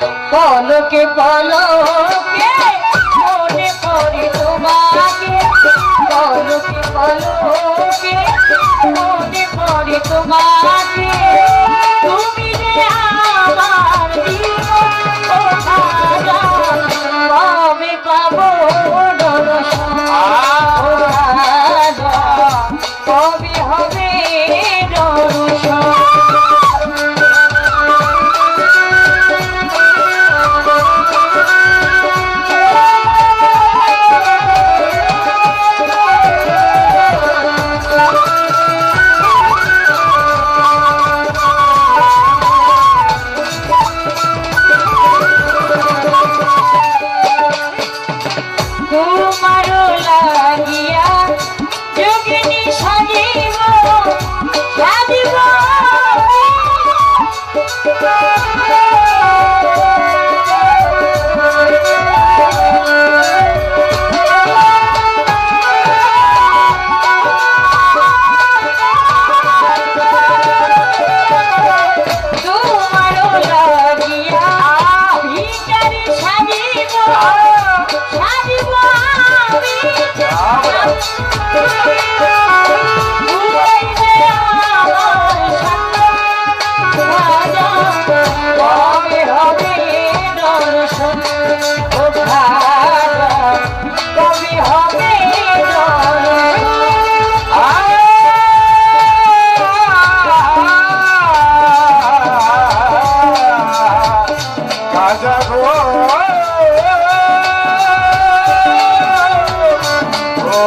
পলকে পলকে, মনে পড়ে তোমাকে। পলকে পলকে, মনে পড়ে তোমাকে। তুমি যে আমার জীবন কবে পাবো? Thank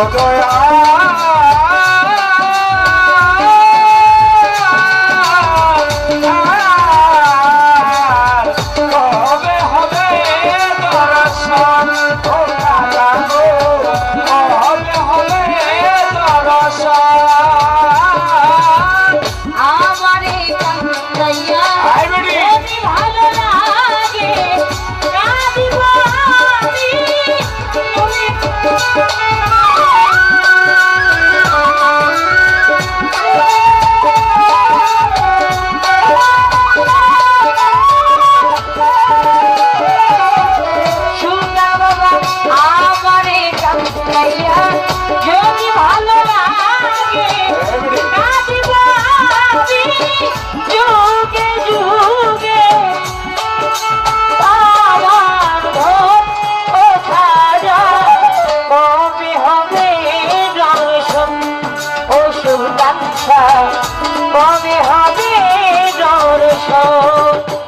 দয়া কবে হবে দর্শন